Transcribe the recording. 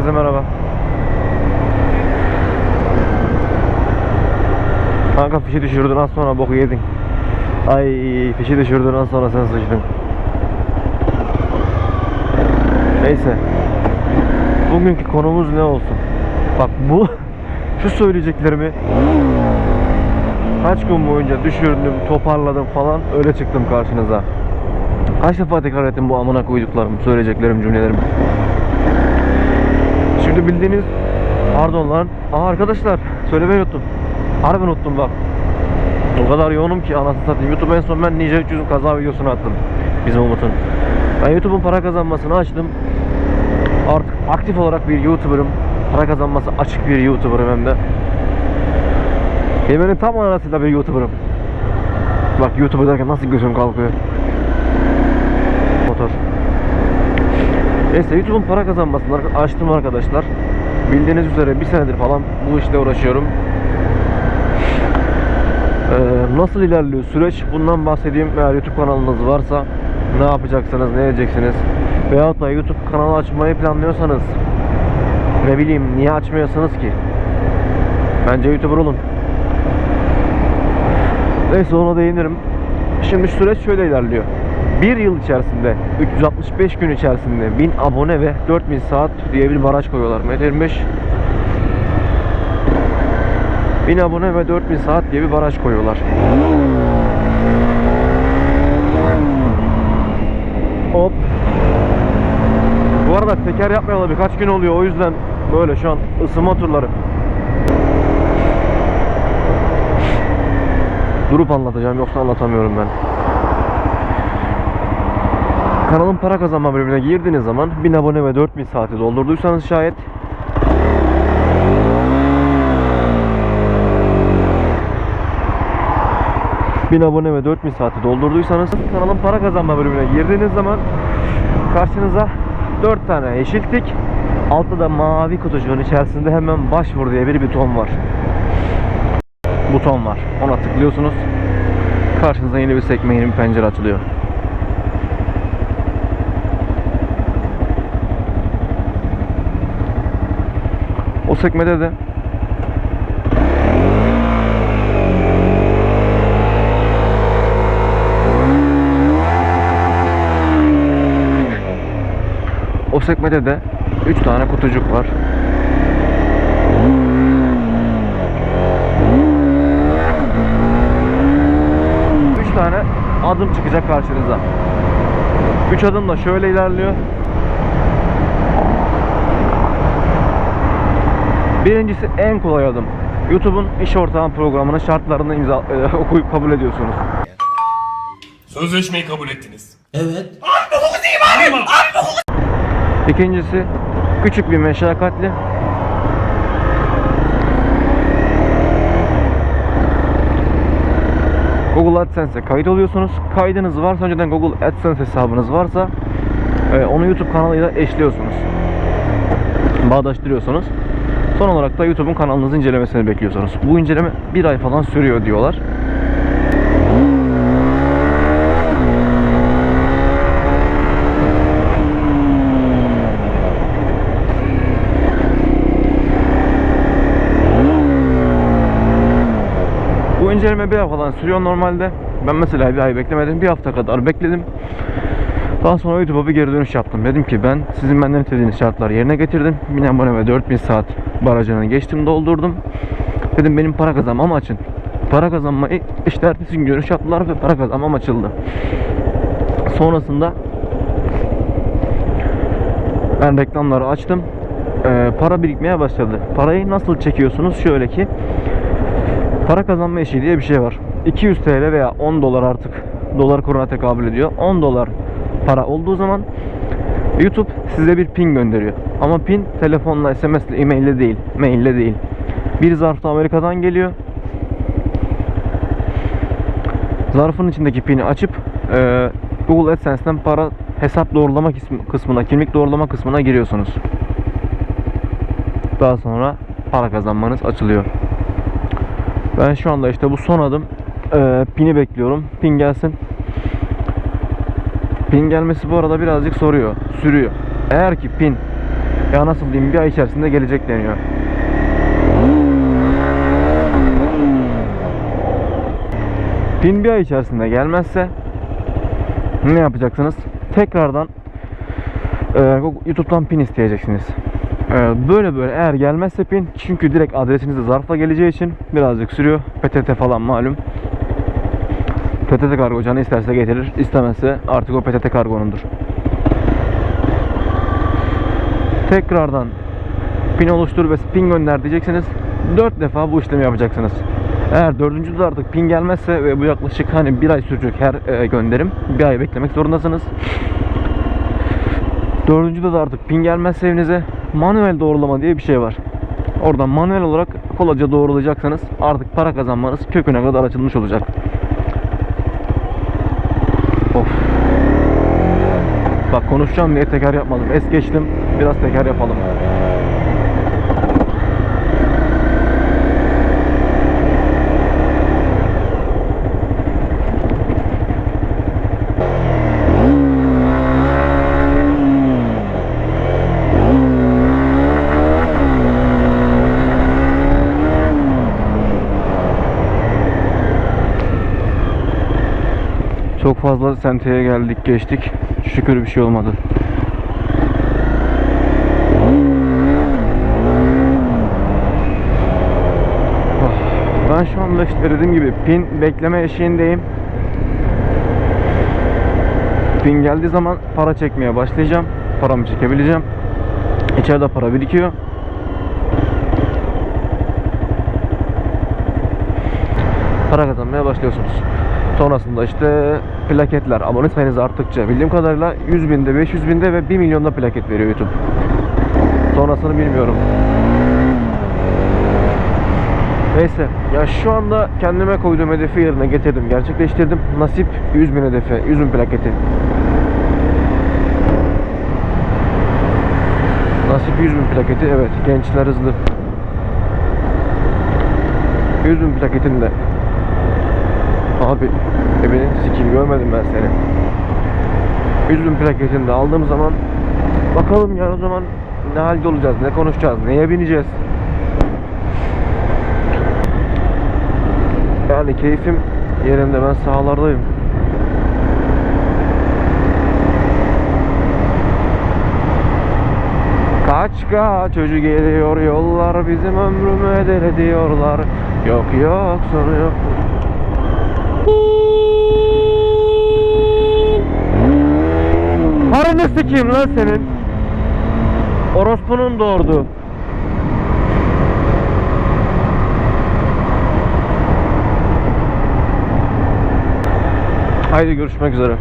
Herkese merhaba. Kanka fişi düşürdün az sonra boku yedin. Ay fişi düşürdün az sonra sen sıçtın. Neyse. Bugünkü konumuz ne olsun? Bak bu şu söyleyeceklerimi kaç gün boyunca düşürdüm, toparladım falan öyle çıktım karşınıza. Kaç defa tekrar ettim bu amına koyduklarım, söyleyeceklerim, cümlelerimi. Şimdi bildiğiniz pardon lan. Aa arkadaşlar söylemeyi unuttum. Harbi unuttum bak. O kadar yoğunum ki anasını satayım. YouTube en son ben Ninja 300'ün kaza videosunu attım. Bizim Umut'un. Ben YouTube'un para kazanmasını açtım. Artık aktif olarak bir YouTuber'ım. Para kazanması açık bir YouTuber'ım hem de. Kelimenin tam manasıyla bir YouTuber'ım. Bak YouTuber derken nasıl gözüm kalkıyor. Motor. Neyse YouTube'un para kazanmasını açtım arkadaşlar. Bildiğiniz üzere bir senedir falan bu işle uğraşıyorum. Ee, nasıl ilerliyor süreç bundan bahsedeyim. Eğer YouTube kanalınız varsa ne yapacaksınız, ne edeceksiniz? Veyahut da YouTube kanalı açmayı planlıyorsanız ne bileyim niye açmıyorsunuz ki? Bence YouTuber olun. Neyse ona değinirim. Şimdi süreç şöyle ilerliyor. Bir yıl içerisinde 365 gün içerisinde 1000 abone ve 4000 saat diye bir baraj koyuyorlar. MT25 1000 abone ve 4000 saat diye bir baraj koyuyorlar. Hop. Bu arada teker yapmayalı birkaç gün oluyor. O yüzden böyle şu an ısınma turları. Durup anlatacağım yoksa anlatamıyorum ben. Kanalın para kazanma bölümüne girdiğiniz zaman 1000 abone ve 4000 saati doldurduysanız şayet. Bin abone ve 4000 saati doldurduysanız kanalın para kazanma bölümüne girdiğiniz zaman karşınıza 4 tane yeşil tik altta da mavi kutucuğun içerisinde hemen başvur diye bir buton var. Buton var. Ona tıklıyorsunuz. Karşınıza yeni bir sekme yeni bir pencere açılıyor sekmede de O sekmede de 3 tane kutucuk var. Üç tane adım çıkacak karşınıza. Üç adım da şöyle ilerliyor. Birincisi en kolay adım. YouTube'un iş ortağın programının şartlarını imza e, okuyup kabul ediyorsunuz. Sözleşmeyi kabul ettiniz. Evet. İkincisi küçük bir meşakkatli. Google AdSense'e kayıt oluyorsunuz. Kaydınız varsa önceden Google AdSense hesabınız varsa e, onu YouTube kanalıyla eşliyorsunuz. Bağdaştırıyorsunuz. Son olarak da YouTube'un kanalınızı incelemesini bekliyorsunuz. Bu inceleme bir ay falan sürüyor diyorlar. Bu inceleme bir ay falan sürüyor normalde. Ben mesela bir ay beklemedim. Bir hafta kadar bekledim. Daha sonra YouTube'a bir geri dönüş yaptım. Dedim ki ben sizin benden istediğiniz şartları yerine getirdim. 1000 abone ve 4000 saat barajını geçtim doldurdum. Dedim benim para kazanmam açın. Para kazanmayı işte ertesi gün görüş yaptılar ve para kazanmam açıldı. Sonrasında ben reklamları açtım. Ee, para birikmeye başladı. Parayı nasıl çekiyorsunuz? Şöyle ki para kazanma işi diye bir şey var. 200 TL veya 10 dolar artık dolar kuruna tekabül ediyor. 10 dolar para olduğu zaman YouTube size bir pin gönderiyor. Ama pin telefonla, SMS ile, e-mail ile değil. Mail ile değil. Bir zarfta Amerika'dan geliyor. Zarfın içindeki pini açıp e, Google AdSense'den para hesap doğrulama kısmı- kısmına, kimlik doğrulama kısmına giriyorsunuz. Daha sonra para kazanmanız açılıyor. Ben şu anda işte bu son adım e, pini bekliyorum. Pin gelsin. Pin gelmesi bu arada birazcık soruyor, sürüyor. Eğer ki pin Ya nasıl diyeyim bir ay içerisinde gelecek deniyor. Pin bir ay içerisinde gelmezse ne yapacaksınız? Tekrardan e, YouTube'dan pin isteyeceksiniz. E, böyle böyle eğer gelmezse pin çünkü direkt adresinize zarfla geleceği için birazcık sürüyor. PTT falan malum. PTT kargo canı isterse getirir, istemezse artık o PTT kargonundur. Tekrardan pin oluştur ve pin gönder diyeceksiniz. 4 defa bu işlemi yapacaksınız. Eğer dördüncüde artık pin gelmezse ve bu yaklaşık hani bir ay sürecek her e, gönderim. Bir ay beklemek zorundasınız. Dördüncüde de artık pin gelmezse evinize manuel doğrulama diye bir şey var. Oradan manuel olarak kolayca doğrulayacaksanız artık para kazanmanız köküne kadar açılmış olacak. Bak konuşacağım diye teker yapmadım. Es geçtim. Biraz teker yapalım. Çok fazla senteye geldik geçtik. Şükür bir şey olmadı. Ah, Ben şu anda işte dediğim gibi pin bekleme eşiğindeyim. Pin geldiği zaman para çekmeye başlayacağım. Paramı çekebileceğim. İçeride para birikiyor. Para kazanmaya başlıyorsunuz. Sonrasında işte plaketler, abone sayınız arttıkça bildiğim kadarıyla 100 binde, 500 binde ve 1 milyonda plaket veriyor YouTube. Sonrasını bilmiyorum. Neyse ya şu anda kendime koyduğum hedefi yerine getirdim, gerçekleştirdim. Nasip 100 bin hedefi, 100 bin plaketi. Nasip 100 bin plaketi evet gençler hızlı. 100 bin plaketinde Abi evinin sikim görmedim ben seni. 100 bin plaketini de aldığım zaman bakalım ya o zaman ne halde olacağız, ne konuşacağız, neye bineceğiz. Yani keyfim yerinde ben sahalardayım. Kaç kaç çocuğu geliyor yollar bizim ömrümü eder ediyorlar. Yok yok sonu yok. Karını sikeyim lan senin. Orospunun doğurdu. Haydi görüşmek üzere.